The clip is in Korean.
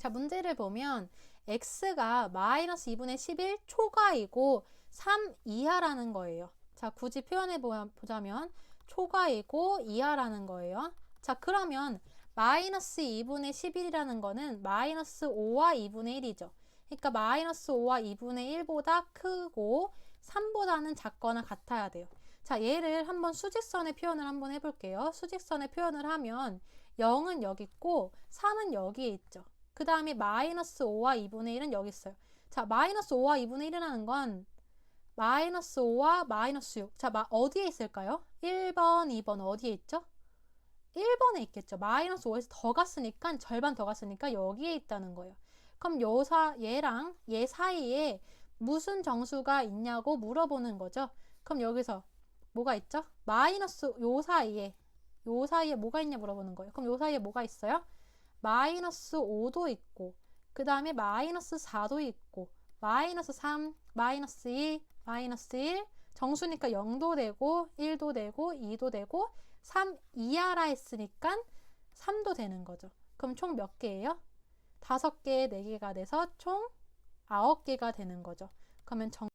자, 문제를 보면 x가 마이너스 2분의 11 초과이고 3 이하라는 거예요. 자, 굳이 표현해 보- 보자면 초과이고 이하라는 거예요. 자, 그러면 마이너스 2분의 11이라는 거는 마이너스 5와 2분의 1이죠. 그러니까 마이너스 5와 2분의 1보다 크고 3보다는 작거나 같아야 돼요. 자, 얘를 한번 수직선의 표현을 한번 해볼게요. 수직선의 표현을 하면 0은 여기 있고 3은 여기에 있죠. 그 다음에 마이너스 5와 2분의 1은 여기 있어요. 자, 마이너스 5와 2분의 1이라는 건 마이너스 5와 마이너스 6. 자, 마, 어디에 있을까요? 1번, 2번 어디에 있죠? 1번에 있겠죠. 마이너스 5에서 더 갔으니까 절반 더 갔으니까 여기에 있다는 거예요. 그럼 요 사, 얘랑 얘 사이에 무슨 정수가 있냐고 물어보는 거죠. 그럼 여기서 뭐가 있죠? 마이너스 요 사이에 요 사이에 뭐가 있냐 물어보는 거예요. 그럼 요 사이에 뭐가 있어요? 마이너스 5도 있고 그 다음에 마이너스 4도 있고 마이너스 3, 마이너스 2, 마이너스 1 정수니까 0도 되고 1도 되고 2도 되고 3 이하라 했으니까 3도 되는 거죠. 그럼 총 몇 개예요? 5개, 4개가 돼서 총 9개가 되는 거죠. 그러면 정